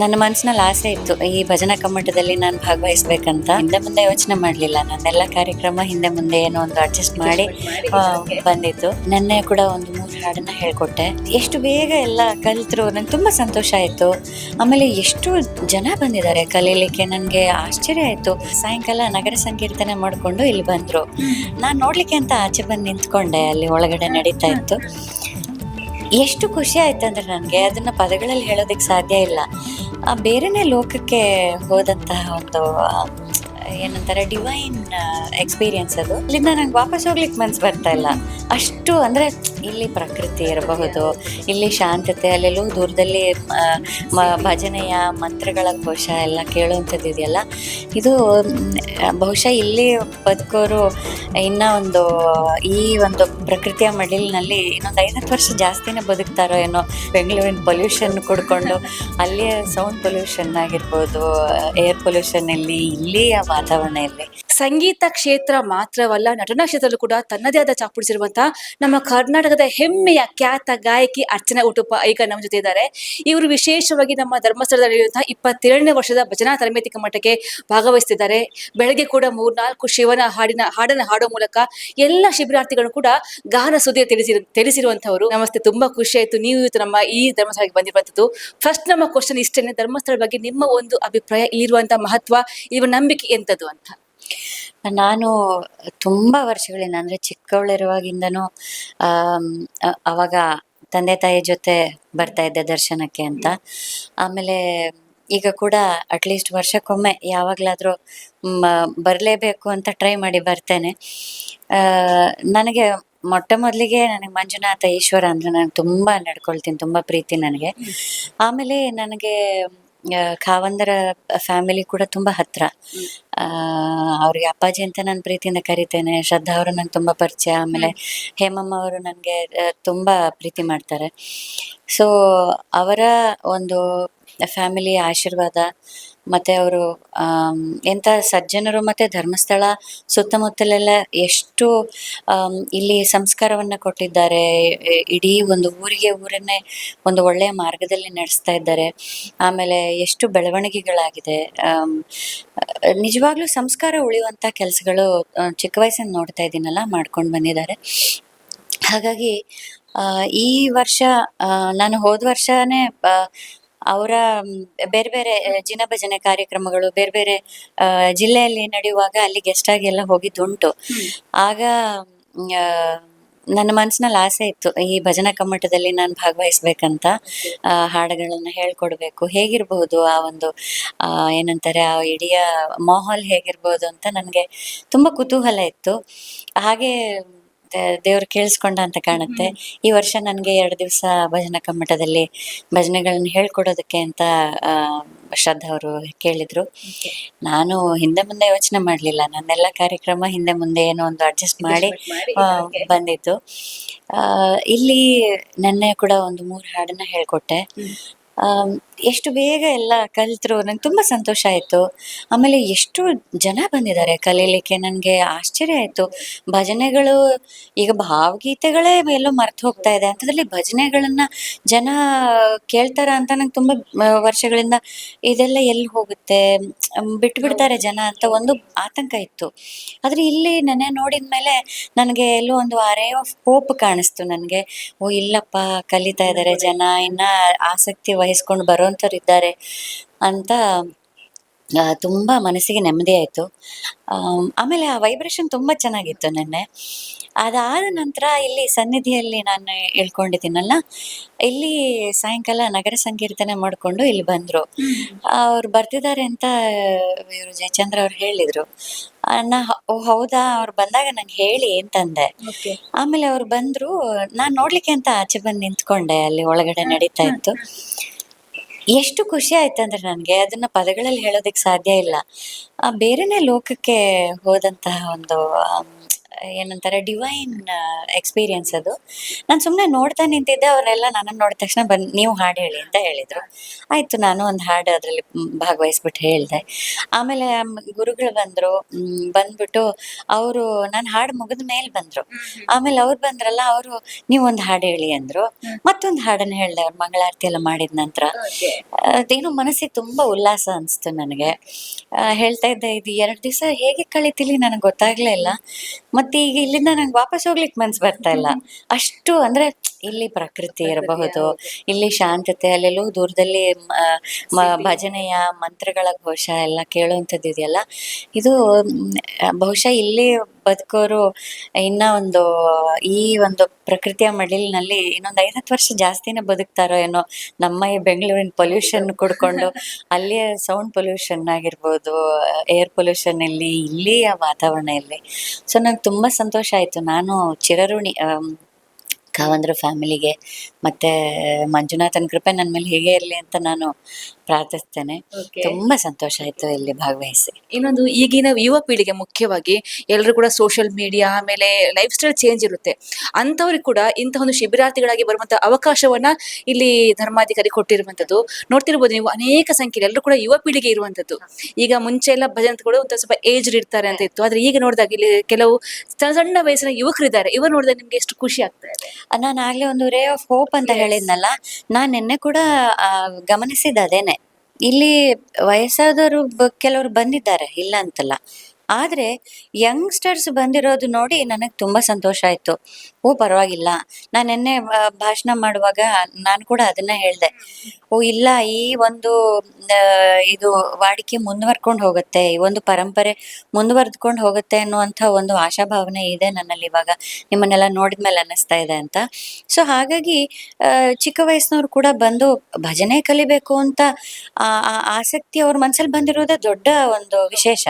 ನನ್ನ ಮನಸ್ಸಿನಲ್ಲಿ ಆಸೆ ಇತ್ತು. ಈ ಭಜನಾ ಕಮ್ಮಟದಲ್ಲಿ ನಾನು ಭಾಗವಹಿಸ್ಬೇಕಂತ. ಹಿಂದೆ ಮುಂದೆ ಯೋಚನೆ ಮಾಡಲಿಲ್ಲ ನನ್ನೆಲ್ಲ ಕಾರ್ಯಕ್ರಮ ಹಿಂದೆ ಮುಂದೆ ಏನೋ ಒಂದು ಅಡ್ಜಸ್ಟ್ ಮಾಡಿ ಬಂದಿತ್ತು ನಿನ್ನೆ ಕೂಡ ಒಂದು ಮೂರು ಹಾಡನ್ನ ಹೇಳ್ಕೊಟ್ಟೆ. ಎಷ್ಟು ಬೇಗ ಎಲ್ಲ ಕಲಿತರು, ನಂಗೆ ತುಂಬ ಸಂತೋಷ ಆಯಿತು. ಆಮೇಲೆ ಎಷ್ಟು ಜನ ಬಂದಿದ್ದಾರೆ ಕಲೀಲಿಕ್ಕೆ. ನನಗೆ ಆಶ್ಚರ್ಯ ಆಯಿತು. ಸಾಯಂಕಾಲ ನಗರ ಸಂಕೀರ್ತನೆ ಮಾಡಿಕೊಂಡು ಇಲ್ಲಿ ಬಂದರು. ನಾನು ನೋಡಲಿಕ್ಕೆ ಅಂತ ಆಚೆ ಬಂದು ನಿಂತ್ಕೊಂಡೆ, ಅಲ್ಲಿ ಒಳಗಡೆ ನಡೀತಾ ಇತ್ತು. ಎಷ್ಟು ಖುಷಿ ಆಯ್ತು ಅಂದ್ರೆ ನನಗೆ. ಅದನ್ನ ಪದಗಳಲ್ಲಿ ಹೇಳೋದಕ್ಕೆ ಸಾಧ್ಯ ಇಲ್ಲ. ಆ ಬೇರೆನೇ ಲೋಕಕ್ಕೆ ಹೋದಂತಹ ಒಂದು, ಏನಂತಾರೆ ಡಿವೈನ್ ಎಕ್ಸ್ಪೀರಿಯನ್ಸ್ ಅದು. ಇಲ್ಲಿಂದ ನಂಗೆ ವಾಪಸ್ ಹೋಗ್ಲಿಕ್ಕೆ ಮನ್ಸು ಬರ್ತಾ ಇಲ್ಲ. ಅಷ್ಟು ಅಂದ್ರೆ ಇಲ್ಲಿ ಪ್ರಕೃತಿ ಇರಬಹುದು, ಇಲ್ಲಿ ಶಾಂತತೆ, ಅಲ್ಲೆಲ್ಲೂ ದೂರದಲ್ಲಿ ಭಜನೆಯ ಮಂತ್ರಗಳ ಕೋಶ ಎಲ್ಲ ಕೇಳುವಂಥದ್ದು ಇದೆಯಲ್ಲ. ಇದು ಬಹುಶಃ ಇಲ್ಲಿ ಬದುಕೋರು ಇನ್ನ ಒಂದು, ಈ ಒಂದು ಪ್ರಕೃತಿಯ ಮಡಿಲಿನಲ್ಲಿ ಇನ್ನೊಂದು ಐವತ್ತು ವರ್ಷ ಜಾಸ್ತಿನೇ ಬದುಕ್ತಾರೋ ಏನೋ, ಬೆಂಗಳೂರಿನ ಪೊಲ್ಯೂಷನ್ ಕುಡ್ಕೊಂಡು, ಅಲ್ಲಿಯ ಸೌಂಡ್ ಪೊಲ್ಯೂಷನ್ ಆಗಿರ್ಬೋದು ಏರ್ ಪೊಲ್ಯೂಷನ್ ಇಲ್ಲಿ ಇಲ್ಲಿಯ ವಾತಾವರಣ ಇಲ್ಲಿ. ಸಂಗೀತ ಕ್ಷೇತ್ರ ಮಾತ್ರವಲ್ಲ, ನಟನಾ ಕ್ಷೇತ್ರದಲ್ಲೂ ಕೂಡ ತನ್ನದೇ ಆದ ಚಾಪುಡಿಸಿರುವಂತಹ ನಮ್ಮ ಕರ್ನಾಟಕದ ಹೆಮ್ಮೆಯ ಖ್ಯಾತ ಗಾಯಕಿ ಅರ್ಚನಾ ಉಟುಪ ಈಗ ನಮ್ಮ ಜೊತೆ ಇದ್ದಾರೆ. ಇವರು ವಿಶೇಷವಾಗಿ ನಮ್ಮ ಧರ್ಮಸ್ಥಳದಲ್ಲಿ ನಡೆಯುವಂತಹ ಇಪ್ಪತ್ತೆರಡನೇ ವರ್ಷದ ಭಜನಾ ತರಬೇತಿ ಮಠಕ್ಕೆ ಭಾಗವಹಿಸುತ್ತಿದ್ದಾರೆ ಬೆಳಗ್ಗೆ ಕೂಡ ಮೂರ್ನಾಲ್ಕು ಶಿವನ ಹಾಡಿನ, ಹಾಡನ್ನು ಹಾಡೋ ಮೂಲಕ ಎಲ್ಲ ಶಿಬಿರಾರ್ಥಿಗಳು ಕೂಡ ಗಾನ ಸುದ್ದಿ ತಿಳಿಸಿರು ತಿಳಿಸಿರುವಂತವರು ನಮಸ್ತೆ, ತುಂಬಾ ಖುಷಿ ಆಯ್ತು. ನೀವು ಇವತ್ತು ನಮ್ಮ ಈ ಧರ್ಮಸ್ಥಳಕ್ಕೆ ಬಂದಿರುವಂತದ್ದು. ಫಸ್ಟ್ ನಮ್ಮ ಕ್ವಶನ್ ಇಷ್ಟೇನೆ. ಧರ್ಮಸ್ಥಳ ಬಗ್ಗೆ ನಿಮ್ಮ ಒಂದು ಅಭಿಪ್ರಾಯ, ಇರುವಂತಹ ಮಹತ್ವ ಇವ ನಂಬಿಕೆ ಎಂತದ್ದು ಅಂತ? ನಾನು ತುಂಬ ವರ್ಷಗಳಿಂದ ಅಂದ್ರೆ ಚಿಕ್ಕವಳಿರುವಾಗಿಂದನೂ ಅವಾಗ ತಂದೆ ತಾಯಿ ಜೊತೆ ಬರ್ತಾ ಇದ್ದೆ ದರ್ಶನಕ್ಕೆ ಅಂತ. ಆಮೇಲೆ ಈಗ ಕೂಡ ಅಟ್ಲೀಸ್ಟ್ ವರ್ಷಕ್ಕೊಮ್ಮೆ ಯಾವಾಗಲಾದರೂ ಬರಲೇಬೇಕು ಅಂತ ಟ್ರೈ ಮಾಡಿ ಬರ್ತೇನೆ. ಆ, ನನಗೆ ಮೊಟ್ಟ ಮೊದಲಿಗೆ ನನಗೆ ಮಂಜುನಾಥ ಈಶ್ವರ ಅಂದ್ರೆ ನಾನು ತುಂಬ ನಡ್ಕೊಳ್ತೀನಿ ತುಂಬ ಪ್ರೀತಿ ನನಗೆ. ಆಮೇಲೆ ನನಗೆ ಖಾವಂದರ ಫ್ಯಾಮಿಲಿ ಕೂಡ ತುಂಬ ಹತ್ರ. ಆ, ಅವ್ರಿಗೆ ಅಪ್ಪಾಜಿ ಅಂತ ನಾನು ಪ್ರೀತಿಯಿಂದ ಕರಿತೇನೆ. ಶ್ರದ್ಧಾ ಅವರು ನಂಗೆ ತುಂಬ ಪರಿಚಯ. ಆಮೇಲೆ ಹೇಮಮ್ಮ ಅವರು ನನಗೆ ತುಂಬ ಪ್ರೀತಿ ಮಾಡ್ತಾರೆ. ಸೊ ಅವರ ಒಂದು ಫ್ಯಾಮಿಲಿ ಆಶೀರ್ವಾದ, ಮತ್ತೆ ಅವರು ಎಂಥ ಸಜ್ಜನರು ಮತ್ತೆ ಧರ್ಮಸ್ಥಳ ಸುತ್ತಮುತ್ತಲೆಲ್ಲ ಎಷ್ಟು ಇಲ್ಲಿ ಸಂಸ್ಕಾರವನ್ನ ಕೊಟ್ಟಿದ್ದಾರೆ ಇಡೀ ಒಂದು ಊರಿಗೆ ಊರನ್ನೇ ಒಂದು ಒಳ್ಳೆಯ ಮಾರ್ಗದಲ್ಲಿ ನಡೆಸ್ತಾ ಇದ್ದಾರೆ. ಆಮೇಲೆ ಎಷ್ಟು ಬೆಳವಣಿಗೆಗಳಾಗಿದೆ. ನಿಜವಾಗ್ಲೂ ಸಂಸ್ಕಾರ ಉಳಿಯುವಂತ ಕೆಲಸಗಳು ಚಿಕ್ಕ ವಯಸ್ಸನ್ನು ನೋಡ್ತಾ ಇದ್ದೀನಲ್ಲ ಮಾಡ್ಕೊಂಡು ಬಂದಿದ್ದಾರೆ. ಹಾಗಾಗಿ ಈ ವರ್ಷ ನಾನು ಹೋದ ವರ್ಷನೇ ಅವರ ಬೇರೆ ಬೇರೆ ಜಿನ ಭಜನೆ ಕಾರ್ಯಕ್ರಮಗಳು ಬೇರೆ ಬೇರೆ ಜಿಲ್ಲೆಯಲ್ಲಿ ನಡೆಯುವಾಗ ಅಲ್ಲಿ ಗೆಸ್ಟ್ ಆಗಿ ಎಲ್ಲ ಹೋಗಿದ್ದುಂಟು. ಆಗ ನನ್ನ ಮನಸ್ಸಿನಲ್ಲಿ ಆಸೆ ಇತ್ತು ಈ ಭಜನಾ ಕಮ್ಮಟದಲ್ಲಿ ನಾನು ಭಾಗವಹಿಸ್ಬೇಕಂತ. ಹಾಡುಗಳನ್ನು ಹೇಳ್ಕೊಡ್ಬೇಕು. ಹೇಗಿರ್ಬಹುದು ಆ ಒಂದು ಏನಂತಾರೆ ಆ ಇಡೀ ಮಾಹೋಲ್ ಹೇಗಿರ್ಬೋದು ಅಂತ ನನಗೆ ತುಂಬಾ ಕುತೂಹಲ ಇತ್ತು. ಹಾಗೆ ದೇವ್ರು ಕೇಳಿಸ್ಕೊಂಡ ಅಂತ ಕಾಣುತ್ತೆ. ಈ ವರ್ಷ ನನಗೆ ಎರಡು ದಿವಸ ಭಜನಾ ಕಮ್ಮಟದಲ್ಲಿ ಭಜನೆಗಳನ್ನ ಹೇಳ್ಕೊಡೋದಕ್ಕೆ ಅಂತ ಆ, ಶ್ರದ್ಧಾ ಅವರು ಕೇಳಿದ್ರು. ನಾನು ಹಿಂದೆ ಮುಂದೆ ಯೋಚನೆ ಮಾಡಲಿಲ್ಲ. ನನ್ನೆಲ್ಲ ಕಾರ್ಯಕ್ರಮ ಹಿಂದೆ ಮುಂದೆ ಏನೋ ಒಂದು ಅಡ್ಜಸ್ಟ್ ಮಾಡಿ ಬಂದಿತ್ತು. ಇಲ್ಲಿ ನೆನ್ನೆ ಕೂಡ ಒಂದು ಮೂರು ಹಾಡನ್ನ ಹೇಳ್ಕೊಟ್ಟೆ. ಎಷ್ಟು ಬೇಗ ಎಲ್ಲ ಕಲಿತರು ನಂಗೆ ತುಂಬ ಸಂತೋಷ ಆಯಿತು. ಆಮೇಲೆ ಎಷ್ಟು ಜನ ಬಂದಿದ್ದಾರೆ ಕಲೀಲಿಕ್ಕೆ ನನಗೆ ಆಶ್ಚರ್ಯ ಆಯಿತು. ಭಜನೆಗಳು, ಈಗ ಭಾವಗೀತೆಗಳೇ ಎಲ್ಲೋ ಮರ್ತು ಹೋಗ್ತಾ ಇದೆ. ಅಂಥದ್ರಲ್ಲಿ ಭಜನೆಗಳನ್ನ ಜನ ಕೇಳ್ತಾರ ಅಂತ ನಂಗೆ ತುಂಬ ವರ್ಷಗಳಿಂದ ಇದೆಲ್ಲ ಎಲ್ಲಿ ಹೋಗುತ್ತೆ ಬಿಟ್ಬಿಡ್ತಾರೆ ಜನ ಅಂತ ಒಂದು ಆತಂಕ ಇತ್ತು. ಆದರೆ ಇಲ್ಲಿ ನೆನೆ ನೋಡಿದ ಮೇಲೆ ನನಗೆ ಎಲ್ಲೋ ಒಂದು ಅರೇ ಆಫ್ ಹೋಪ್ ಕಾಣಿಸ್ತು ನನಗೆ. ಓ, ಇಲ್ಲಪ್ಪ ಕಲಿತಾ ಇದ್ದಾರೆ ಜನ, ಇನ್ನ ಆಸಕ್ತಿ ವಹಿಸ್ಕೊಂಡು ಬರೋಂಥವ್ರು ಇದ್ದಾರೆ ಅಂತ ತುಂಬ ಮನಸ್ಸಿಗೆ ನೆಮ್ಮದಿ ಆಯಿತು. ಆಮೇಲೆ ಆ ವೈಬ್ರೇಷನ್ ತುಂಬ ಚೆನ್ನಾಗಿತ್ತು ನೆನ್ನೆ. ಅದಾದ ನಂತರ ಇಲ್ಲಿ ಸನ್ನಿಧಿಯಲ್ಲಿ ನಾನು ಹೇಳ್ಕೊಂಡಿದ್ದೀನಲ್ಲ ಇಲ್ಲಿ ಸಾಯಂಕಾಲ ನಗರ ಸಂಕೀರ್ತನೆ ಮಾಡಿಕೊಂಡು ಇಲ್ಲಿ ಬಂದರು. ಅವ್ರು ಬರ್ತಿದ್ದಾರೆ ಅಂತ ಇವರು ಜಯಚಂದ್ರ ಅವ್ರು ಹೇಳಿದರು. ನಾ ಓ ಹೌದಾ ಅವ್ರು ಬಂದಾಗ ನಂಗೆ ಹೇಳಿ ಅಂತಂದೆ. ಆಮೇಲೆ ಅವ್ರು ಬಂದ್ರು ನಾನು ನೋಡ್ಲಿಕ್ಕೆ ಅಂತ ಆಚೆ ಬಂದು ನಿಂತ್ಕೊಂಡೆ ಅಲ್ಲಿ ಒಳಗಡೆ ನಡೀತಾ ಇತ್ತು. ಎಷ್ಟು ಖುಷಿ ಆಯ್ತು ಅಂದ್ರೆ ನನಗೆ ಅದನ್ನ ಪದಗಳಲ್ಲಿ ಹೇಳೋದಕ್ಕೆ ಸಾಧ್ಯ ಇಲ್ಲ. ಆ ಬೇರೆನೇ ಲೋಕಕ್ಕೆ ಹೋದಂತಹ ಒಂದು ಏನಂತಾರೆ ಡಿವೈನ್ ಎಕ್ಸ್ಪೀರಿಯನ್ಸ್ ಅದು. ನಾನು ಸುಮ್ಮನೆ ನೋಡ್ತಾ ನಿಂತಿದ್ದೆ ಅವರೆಲ್ಲ ನನ್ನನ್ನು ನೋಡಿದ ತಕ್ಷಣ ಬಂದು ನೀವು ಹಾಡು ಹೇಳಿ ಅಂತ ಹೇಳಿದರು. ಆಯಿತು ನಾನು ಒಂದು ಹಾಡು ಅದರಲ್ಲಿ ಭಾಗವಹಿಸ್ಬಿಟ್ಟು ಹೇಳಿದೆ. ಆಮೇಲೆ ಗುರುಗಳು ಬಂದರು. ಬಂದ್ಬಿಟ್ಟು ಅವರು ನಾನು ಹಾಡು ಮುಗಿದ ಮೇಲೆ ಬಂದರು. ಆಮೇಲೆ ಅವ್ರು ಬಂದ್ರಲ್ಲ ಅವರು ನೀವು ಒಂದು ಹಾಡು ಹೇಳಿ ಅಂದರು. ಮತ್ತೊಂದು ಹಾಡನ್ನು ಹೇಳಿದೆ ಅವ್ರು ಮಂಗಳಾರತಿ ಎಲ್ಲ ಮಾಡಿದ ನಂತರ. ಅದೇನೋ ಮನಸ್ಸಿಗೆ ತುಂಬ ಉಲ್ಲಾಸ ಅನಿಸ್ತು ನನಗೆ. ಹೇಳ್ತಾ ಇದ್ದೆ ಇದು ಎರಡು ದಿವಸ ಹೇಗೆ ಕಳೀತಿಲಿ? ನನಗೆ ಗೊತ್ತಾಗ್ಲೇ ಇಲ್ಲ. ಮತ್ತೆ ಈಗ ಇಲ್ಲಿಂದ ನಂಗೆ ವಾಪಸ್ ಹೋಗ್ಲಿಕ್ಕೆ ಮನ್ಸು ಬರ್ತಾ ಇಲ್ಲ. ಅಷ್ಟು ಅಂದ್ರೆ ಇಲ್ಲಿ ಪ್ರಕೃತಿ ಇರಬಹುದು ಇಲ್ಲಿ ಶಾಂತತೆ ಅಲ್ಲೆಲ್ಲೂ ದೂರದಲ್ಲಿ ಭಜನೆಯ ಮಂತ್ರಗಳ ಘೋಷ ಎಲ್ಲ ಕೇಳುವಂಥದ್ದು ಇದೆಯಲ್ಲ ಇದು ಬಹುಶಃ ಇಲ್ಲಿ ಬದುಕೋರು ಇನ್ನ ಒಂದು ಈ ಒಂದು ಪ್ರಕೃತಿಯ ಮಡಿಲಿನಲ್ಲಿ ಇನ್ನೊಂದು ಐವತ್ತು ವರ್ಷ ಜಾಸ್ತಿನೇ ಬದುಕ್ತಾರೋ ಏನೋ ನಮ್ಮ ಈ ಬೆಂಗಳೂರಿನ ಪೊಲ್ಯೂಷನ್ ಕುಡ್ಕೊಂಡು ಅಲ್ಲಿಯ ಸೌಂಡ್ ಪೊಲ್ಯೂಷನ್ ಆಗಿರ್ಬೋದು ಏರ್ ಪೊಲ್ಯೂಷನ್ ಇಲ್ಲಿ ಇಲ್ಲಿಯ ವಾತಾವರಣ ಇಲ್ಲಿ. ಸೊ ನಂಗೆ ತುಂಬ ಸಂತೋಷ ಆಯಿತು. ನಾನು ಚಿರಋಣಿ ಆಮ್, ಕಾವಂದ್ರ ಫ್ಯಾಮಿಲಿಗೆ. ಮತ್ತೆ ಮಂಜುನಾಥನ್ ಕೃಪೆ ನನ್ನ ಮೇಲೆ ಹೇಗೆ ಇರಲಿ ಅಂತ ನಾನು ಪ್ರಾರ್ಥಿಸ್ತೇನೆ. ತುಂಬಾ ಸಂತೋಷ ಆಯ್ತು ಇಲ್ಲಿ ಭಾಗವಹಿಸಿ. ಇನ್ನೊಂದು ಈಗಿನ ಯುವ ಪೀಳಿಗೆ ಮುಖ್ಯವಾಗಿ ಎಲ್ಲರೂ ಕೂಡ ಸೋಷಿಯಲ್ ಮೀಡಿಯಾ ಆಮೇಲೆ ಲೈಫ್ ಸ್ಟೈಲ್ ಚೇಂಜ್ ಇರುತ್ತೆ. ಅಂಥವ್ರಿಗೆ ಕೂಡ ಇಂತಹ ಒಂದು ಶಿಬಿರಾರ್ಥಿಗಳಾಗಿ ಬರುವಂತಹ ಅವಕಾಶವನ್ನ ಇಲ್ಲಿ ಧರ್ಮಾಧಿಕಾರಿ ಕೊಟ್ಟಿರುವಂತದ್ದು. ನೋಡ್ತಿರ್ಬೋದು ನೀವು ಅನೇಕ ಸಂಖ್ಯೆಯಲ್ಲಿ ಎಲ್ಲರೂ ಕೂಡ ಯುವ ಪೀಳಿಗೆ ಇರುವಂತದ್ದು. ಈಗ ಮುಂಚೆ ಎಲ್ಲ ಭಜಂತ್ಗಳು ಒಂದು ಸ್ವಲ್ಪ ಏಜ್ ಇರ್ತಾರೆ ಅಂತ ಇತ್ತು. ಆದ್ರೆ ಈಗ ನೋಡಿದಾಗ ಇಲ್ಲಿ ಕೆಲವು ಸಣ್ಣ ಸಣ್ಣ ವಯಸ್ಸಿನ ಯುವಕರಿದ್ದಾರೆ. ಇವರು ನೋಡಿದಾಗ ನಿಮ್ಗೆ ಎಷ್ಟು ಖುಷಿ ಆಗ್ತಾ ಇದೆ? ನಾನು ಆಗ್ಲೇ ಒಂದು ರೇ ಆಫ್ ಹೋಪ್ ಅಂತ ಹೇಳಿದ್ನಲ್ಲ ನಾನು ನಿನ್ನೆ ಕೂಡ ಗಮನಿಸಿದ ಅದೇನೆ. ಇಲ್ಲಿ ವಯಸ್ಸಾದವರು ಕೆಲವರು ಬಂದಿದ್ದಾರೆ ಇಲ್ಲ ಅಂತಲ್ಲ. ಆದ್ರೆ ಯಂಗ್ಸ್ಟರ್ಸ್ ಬಂದಿರೋದು ನೋಡಿ ನನಗೆ ತುಂಬಾ ಸಂತೋಷ ಆಯ್ತು. ಓ, ಪರವಾಗಿಲ್ಲ. ನಾನು ನಿನ್ನೆ ಭಾಷಣ ಮಾಡುವಾಗ ನಾನು ಕೂಡ ಅದನ್ನ ಹೇಳ್ದೆ. ಓ, ಇಲ್ಲ, ಈ ಒಂದು ಇದು ವಾಡಿಕೆ ಮುಂದುವರ್ಕೊಂಡು ಹೋಗುತ್ತೆ, ಈ ಒಂದು ಪರಂಪರೆ ಮುಂದುವರೆದ್ಕೊಂಡು ಹೋಗುತ್ತೆ ಅನ್ನುವಂಥ ಒಂದು ಆಶಾಭಾವನೆ ಇದೆ ನನ್ನಲ್ಲಿ ಇವಾಗ. ನಿಮ್ಮನ್ನೆಲ್ಲ ನೋಡಿದ್ಮೇಲೆ ಅನ್ನಿಸ್ತಾ ಇದೆ ಅಂತ. ಸೊ, ಹಾಗಾಗಿ ಚಿಕ್ಕ ವಯಸ್ಸಿನವ್ರು ಕೂಡ ಬಂದು ಭಜನೆ ಕಲಿಬೇಕು ಅಂತ ಆಸಕ್ತಿ ಅವ್ರ ಮನ್ಸಲ್ಲಿ ಬಂದಿರೋದೇ ದೊಡ್ಡ ಒಂದು ವಿಶೇಷ.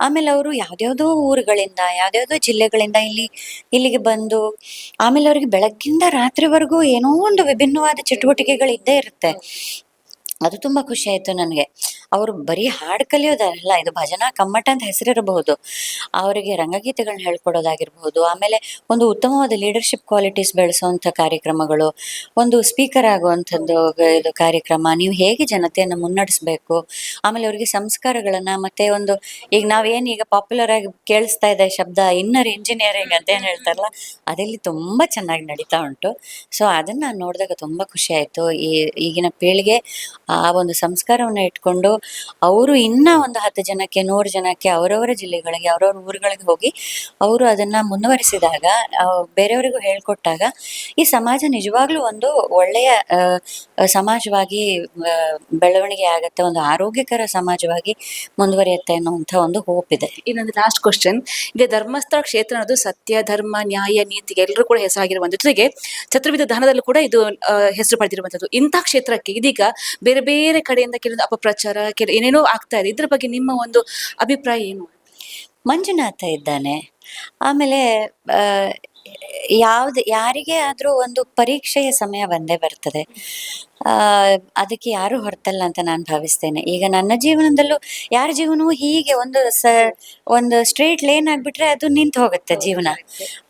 ಆಮೇಲೆ ಅವರು ಯಾವ್ದ್ಯಾವ್ದೋ ಊರುಗಳಿಂದ, ಯಾವ್ದ್ಯಾವ್ದೋ ಜಿಲ್ಲೆಗಳಿಂದ ಇಲ್ಲಿ, ಇಲ್ಲಿಗೆ ಬಂದು, ಆಮೇಲೆ ಅವ್ರಿಗೆ ಬೆಳಗ್ಗಿಂದ ರಾತ್ರಿವರೆಗೂ ಏನೋ ಒಂದು ವಿಭಿನ್ನವಾದ ಚಟುವಟಿಕೆಗಳು ಇದ್ದೇ ಇರುತ್ತೆ. ಅದು ತುಂಬಾ ಖುಷಿ ಆಯ್ತು ನನಗೆ. ಅವರು ಬರೀ ಹಾಡು ಕಲಿಯೋದಲ್ಲ, ಇದು ಭಜನಾ ಕಮ್ಮಟ ಅಂತ ಹೆಸರಿರಬಹುದು. ಅವರಿಗೆ ರಂಗಗೀತೆಗಳನ್ನ ಹೇಳ್ಕೊಡೋದಾಗಿರ್ಬಹುದು, ಆಮೇಲೆ ಒಂದು ಉತ್ತಮವಾದ ಲೀಡರ್ಶಿಪ್ ಕ್ವಾಲಿಟೀಸ್ ಬೆಳೆಸುವಂಥ ಕಾರ್ಯಕ್ರಮಗಳು, ಒಂದು ಸ್ಪೀಕರ್ ಆಗುವಂಥದ್ದು ಇದು ಕಾರ್ಯಕ್ರಮ, ನೀವು ಹೇಗೆ ಜನತೆಯನ್ನು ಮುನ್ನಡೆಸಬೇಕು, ಆಮೇಲೆ ಅವರಿಗೆ ಸಂಸ್ಕಾರಗಳನ್ನ, ಮತ್ತೆ ಒಂದು ಈಗ ನಾವೇನು ಈಗ ಪಾಪ್ಯುಲರ್ ಆಗಿ ಕೇಳಿಸ್ತಾ ಇದೆ ಶಬ್ದ ಇನ್ನರ್ ಇಂಜಿನಿಯರಿಂಗ್ ಅಂತ ಏನು ಹೇಳ್ತಾರಲ್ಲ, ಅದರಲ್ಲಿ ತುಂಬಾ ಚೆನ್ನಾಗಿ ನಡೀತಾ ಉಂಟು. ಸೊ ಅದನ್ನ ನೋಡಿದಾಗ ತುಂಬಾ ಖುಷಿ ಆಯ್ತು. ಈ ಈಗಿನ ಪೀಳಿಗೆ ಆ ಒಂದು ಸಂಸ್ಕಾರವನ್ನ ಇಟ್ಕೊಂಡು ಅವರು ಇನ್ನ ಒಂದು ಹತ್ತು ಜನಕ್ಕೆ, ನೂರು ಜನಕ್ಕೆ, ಅವರವರ ಜಿಲ್ಲೆಗಳಿಗೆ, ಅವರವ್ರ ಊರುಗಳಿಗೆ ಹೋಗಿ ಅವರು ಅದನ್ನ ಮುಂದುವರಿಸಿದಾಗ ಬೇರೆಯವರಿಗೂ ಹೇಳ್ಕೊಟ್ಟಾಗ ಈ ಸಮಾಜ ನಿಜವಾಗ್ಲೂ ಒಂದು ಒಳ್ಳೆಯ ಸಮಾಜವಾಗಿ ಬೆಳವಣಿಗೆ ಆಗತ್ತೆ, ಒಂದು ಆರೋಗ್ಯಕರ ಸಮಾಜವಾಗಿ ಮುಂದುವರಿಯುತ್ತೆ ಅನ್ನುವಂಥ ಒಂದು ಹೋಪ್ ಇದೆ. ಇನ್ನೊಂದು ಲಾಸ್ಟ್ ಕ್ವಶನ್ ಈಗ ಧರ್ಮಸ್ಥಳ ಕ್ಷೇತ್ರ ಅನ್ನೋದು ಸತ್ಯ, ಧರ್ಮ, ನ್ಯಾಯ, ನೀತಿಗೆ ಎಲ್ಲರೂ ಕೂಡ ಹೆಸರಾಗಿರುವಂಥ ಜೊತೆಗೆ ಚತುರ್ವಿಧ ದಾನದಲ್ಲೂ ಕೂಡ ಇದು ಹೆಸರು ಪಡೆದಿರುವಂಥದ್ದು. ಇಂತಹ ಕ್ಷೇತ್ರಕ್ಕೆ ಇದೀಗ ಬೇರೆ ಬೇರೆ ಕಡೆಯಿಂದ ಕೆಲವೊಂದು ಅಪಪ್ರಚಾರ ಕೆಲ ಏನೇನೋ ಆಗ್ತಾ ಇದೆ, ಇದ್ರ ಬಗ್ಗೆ ನಿಮ್ಮ ಒಂದು ಅಭಿಪ್ರಾಯ ಏನು? ಮಂಜುನಾಥ ಇದ್ದಾನೆ. ಆಮೇಲೆ ಯಾವ್ದು, ಯಾರಿಗೆ ಆದ್ರೂ ಒಂದು ಪರೀಕ್ಷೆಯ ಸಮಯ ಬಂದೇ ಬರ್ತದೆ. ಅದಕ್ಕೆ ಯಾರು ಹೊರತಲ್ಲ ಅಂತ ನಾನು ಭಾವಿಸ್ತೇನೆ. ಈಗ ನನ್ನ ಜೀವನದಲ್ಲೂ, ಯಾರ ಜೀವನವೂ ಹೀಗೆ ಒಂದು ಸ, ಒಂದು ಸ್ಟ್ರೇಟ್ ಲೇನ್ ಆಗಿಬಿಟ್ರೆ ಅದು ನಿಂತು ಹೋಗುತ್ತೆ ಜೀವನ.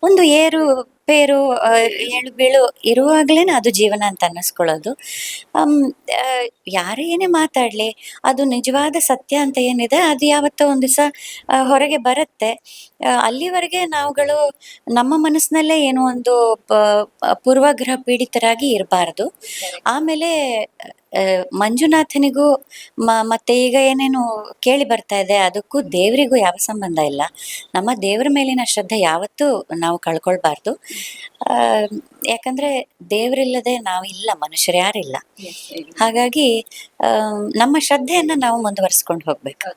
ಒಂದು ಏರು ಆ, ಏಳು ಬೀಳು ಇರುವಾಗಲೇ ಅದು ಜೀವನ ಅಂತ ಅನ್ನಿಸ್ಕೊಳ್ಳೋದು. ಹ್ಮ್ ಯಾರು ಏನೇ ಮಾತಾಡಲಿ ಅದು ನಿಜವಾದ ಸತ್ಯ ಅಂತ ಏನಿದೆ ಅದು ಯಾವತ್ತೋ ಒಂದು ದಿವಸ ಹೊರಗೆ ಬರುತ್ತೆ. ಅಲ್ಲಿವರೆಗೆ ನಾವುಗಳು ನಮ್ಮ ಮನಸ್ಸಿನಲ್ಲೇ ಏನೋ ಒಂದು ಪೂರ್ವಗ್ರಹ ಪೀಡಿತರಾಗಿ ಇರಬಾರ್ದು. ಆಮೇಲೆ ಮಂಜುನಾಥನಿಗೂ ಮತ್ತೆ ಈಗ ಏನೇನು ಕೇಳಿ ಬರ್ತಾ ಇದೆ, ಅದಕ್ಕೂ ದೇವರಿಗೂ ಯಾವ ಸಂಬಂಧ ಇಲ್ಲ. ನಮ್ಮ ದೇವರ ಮೇಲಿನ ಶ್ರದ್ಧೆ ಯಾವತ್ತೂ ನಾವು ಕಳ್ಕೊಳ್ಬಾರ್ದು. ಯಾಕಂದ್ರೆ ದೇವರಿಲ್ಲದೆ ನಾವಿಲ್ಲ ಇಲ್ಲ ಮನುಷ್ಯರು ಯಾರಿಲ್ಲ ಹಾಗಾಗಿ ನಮ್ಮ ಶ್ರದ್ಧೆಯನ್ನ ನಾವು ಮುಂದುವರಿಸಿಕೊಂಡು ಹೋಗ್ಬೇಕು.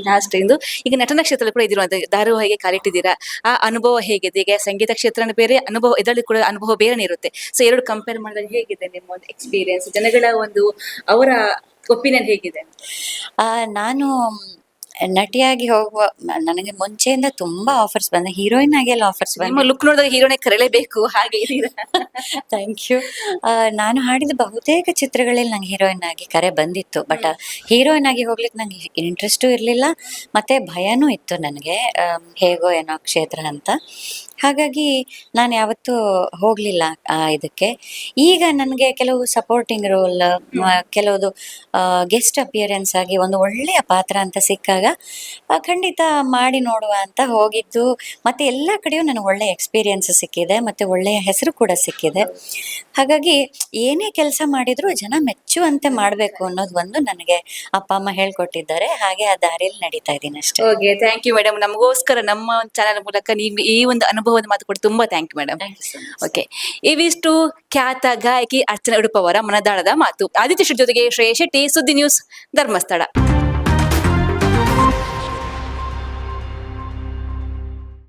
ಲಾಸ್ಟ್ ಇಂದು ಈಗ ನಟನ ಕ್ಷೇತ್ರ ಕೂಡ ಇದಿರುವಂತ ಧಾರಾವಾಹಿಗೆ ಕಾಲಿಟ್ಟಿದ್ದೀರಾ? ಆ ಅನುಭವ ಹೇಗಿದೆ? ಈಗ ಸಂಗೀತ ಕ್ಷೇತ್ರ ಬೇರೆ ಅನುಭವ ಇದರಲ್ಲಿ ಕೂಡ ಅನುಭವ ಬೇರೆನೇ ಇರುತ್ತೆ ಸೊ ಎರಡು ಕಂಪೇರ್ ಮಾಡಿದಾಗ ಹೇಗಿದೆ ನಿಮ್ಮ ಒಂದು ಎಕ್ಸ್ಪೀರಿಯನ್ಸ್ ಜನಗಳ ಒಂದು ಅವರ ಒಪಿನಿಯನ್ ಹೇಗಿದೆ? ಆ, ನಾನು ನಟಿಯಾಗಿ ಹೋಗುವ ನನಗೆ ಮುಂಚೆಯಿಂದ ತುಂಬಾ ಆಫರ್ಸ್ ಬಂದ ಹೀರೋಯಿನ್ ಆಗಿ ಎಲ್ಲ ಆಫರ್ಸ್ ಬಂದ ಲುಕ್ ನೋಡಿದಾಗ ಹೀರೋನೆ ಕರೆಯಲೇಬೇಕು ಹಾಗೆ ಥ್ಯಾಂಕ್ ಯು ನಾನು ಹಾಡಿದ ಬಹುತೇಕ ಚಿತ್ರಗಳಲ್ಲಿ ನಂಗೆ ಹೀರೋಯಿನ್ ಆಗಿ ಕರೆ ಬಂದಿತ್ತು. ಬಟ್ ಹೀರೋಯಿನ್ ಆಗಿ ಹೋಗ್ಲಿಕ್ಕೆ ನಂಗೆ ಇಂಟ್ರೆಸ್ಟು ಇರಲಿಲ್ಲ. ಮತ್ತೆ ಭಯನೂ ಇತ್ತು ನನಗೆ ಹೇಗೋ ಏನೋ ಕ್ಷೇತ್ರ ಅಂತ. ಹಾಗಾಗಿ ನಾನು ಯಾವತ್ತೂ ಹೋಗಲಿಲ್ಲ ಇದಕ್ಕೆ. ಈಗ ನನಗೆ ಕೆಲವು ಸಪೋರ್ಟಿಂಗ್ ರೋಲ್ ಕೆಲವುದು ಗೆಸ್ಟ್ ಅಪಿಯರೆನ್ಸ್ ಆಗಿ ಒಂದು ಒಳ್ಳೆಯ ಪಾತ್ರ ಅಂತ ಸಿಕ್ಕಾಗ ಖಂಡಿತ ಮಾಡಿ ನೋಡುವ ಅಂತ ಹೋಗಿದ್ದು. ಮತ್ತೆ ಎಲ್ಲ ಕಡೆಯೂ ನನಗೆ ಒಳ್ಳೆಯ ಎಕ್ಸ್ಪೀರಿಯನ್ಸ್ ಸಿಕ್ಕಿದೆ, ಮತ್ತೆ ಒಳ್ಳೆಯ ಹೆಸರು ಕೂಡ ಸಿಕ್ಕಿದೆ. ಹಾಗಾಗಿ ಏನೇ ಕೆಲಸ ಮಾಡಿದ್ರು ಜನ ಮೆಚ್ಚುವಂತೆ ಮಾಡಬೇಕು ಅನ್ನೋದು ಒಂದು ನನಗೆ ಅಪ್ಪ, ಅಮ್ಮ ಹೇಳ್ಕೊಟ್ಟಿದ್ದಾರೆ. ಹಾಗೆ ಆ ದಾರಿಯಲ್ಲಿ ನಡೀತಾ ಇದ್ದೀನಿ ಅಷ್ಟೇ. ಓಕೆ ಥ್ಯಾಂಕ್ ಯು ಮೇಡಮ್ ನಮಗೋಸ್ಕರ ನಮ್ಮ ಚಾನಲ್ ಮೂಲಕ ನೀವು ಈ ಒಂದು ಅನುಭವದ ಮಾತು ಕೂಡ ತುಂಬಾ ಥ್ಯಾಂಕ್ ಯು ಮೇಡಮ್ ಓಕೆ ಇವಿಷ್ಟು ಖ್ಯಾತ ಗಾಯಕಿ ಅರ್ಚನಾ ಉಡುಪವರ ಮನದಾಳದ ಮಾತು. ಆದಿತ್ಯ ಶೆಟ್ಟಿ ಜೊತೆಗೆ ಶ್ರೇಯ ಶೆಟ್ಟಿ ಸುದ್ದಿ ನ್ಯೂಸ್ ಧರ್ಮಸ್ಥಳ.